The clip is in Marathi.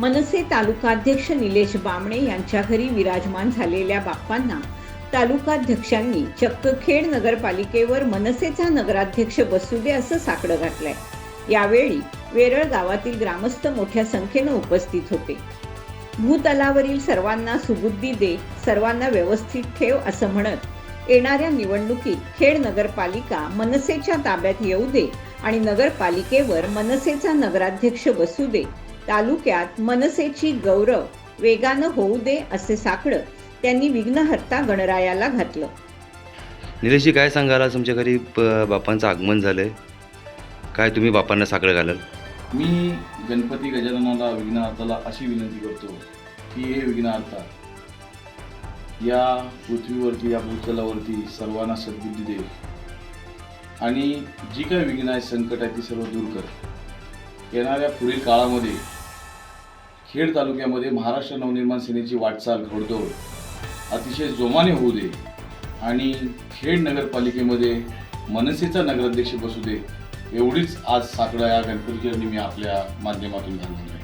मनसे तालुकाध्यक्ष निलेश बामणे यांच्या घरी विराजमान झालेल्या बाप्पांना तालुकाध्यक्षांनी चक्क खेड नगरपालिकेवर मनसेचा नगराध्यक्ष बसू दे असं साकडं घातलंय. यावेळी वेरळ गावातील ग्रामस्थ मोठ्या संख्येनं उपस्थित होते. भूतलावरील सर्वांना सुबुद्धी दे सर्वांना व्यवस्थित ठेव असं म्हणत येणाऱ्या निवडणुकीत खेड नगरपालिका मनसेच्या ताब्यात येऊ दे आणि नगरपालिकेवर मनसेचा नगराध्यक्ष बसू दे तालुक्यात मनसेची गौरव वेगानं होऊ दे असे साकडं त्यांनी विघ्नहर्ता गणरायाला घातलं. निलेशजी काय सांगाल? आज तुमच्या घरी ब- बाप्पांचं आगमन झालंय. काय तुम्ही बाप्पांना साकडं घालाल? मी गणपती गजाननाला विघ्नहर्ताला अशी विनंती करतो की हे विघ्नहर्ता या पृथ्वीवरती या भूतलावरती सर्वांना सद्बुद्धी दे. आणि जी काही विघ्न आहे संकट आहे ती सर्व दूर कर. येणाऱ्या पुढील काळामध्ये खेड तालुक्यामध्ये महाराष्ट्र नवनिर्माण सेनेची वाटचाल घडदोड अतिशय जोमाने होऊ दे आणि खेड नगरपालिकेमध्ये मनसेचा नगराध्यक्ष बसू दे एवढीच आज साकडं या गणपतीच्या मी आपल्या माध्यमातून घालून आहे